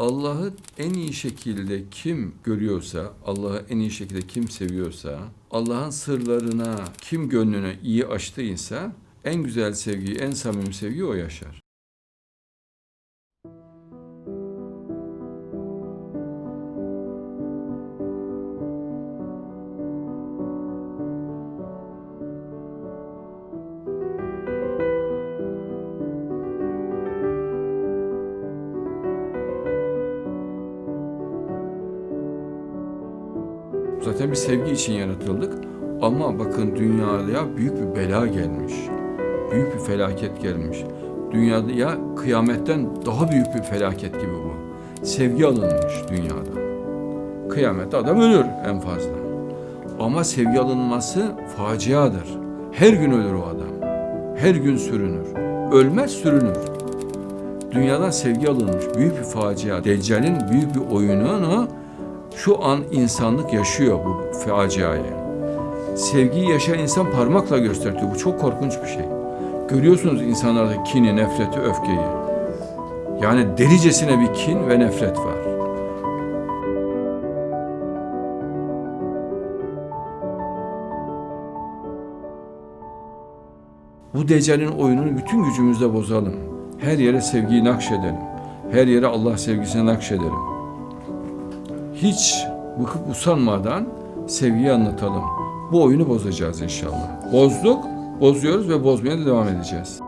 Allah'ı en iyi şekilde kim görüyorsa, Allah'ı en iyi şekilde kim seviyorsa, Allah'ın sırlarına kim gönlünü iyi açtıysa en güzel sevgiyi, en samimi sevgiyi o yaşar. Zaten bir sevgi için yaratıldık. Ama bakın dünyaya büyük bir bela gelmiş. Büyük bir felaket gelmiş. Dünyada ya kıyametten daha büyük bir felaket gibi bu. Sevgi alınmış dünyada. Kıyamette adam ölür en fazla. Ama sevgi alınması faciadır. Her gün ölür o adam. Her gün sürünür. Ölmez sürünür. Dünyadan sevgi alınmış. Büyük bir facia. Deccal'in büyük bir oyununu şu an insanlık yaşıyor bu faciayı. Sevgiyi yaşayan insan parmakla gösteriyor. Bu çok korkunç bir şey. Görüyorsunuz insanlarda kini, nefreti, öfkeyi. Yani delicesine bir kin ve nefret var. Bu deccalin oyununu bütün gücümüzle bozalım. Her yere sevgiyi nakşedelim. Her yere Allah sevgisini nakşedelim hiç bıkıp usanmadan sevgiyi anlatalım. Bu oyunu bozacağız inşallah. Bozduk, bozuyoruz ve bozmaya da devam edeceğiz.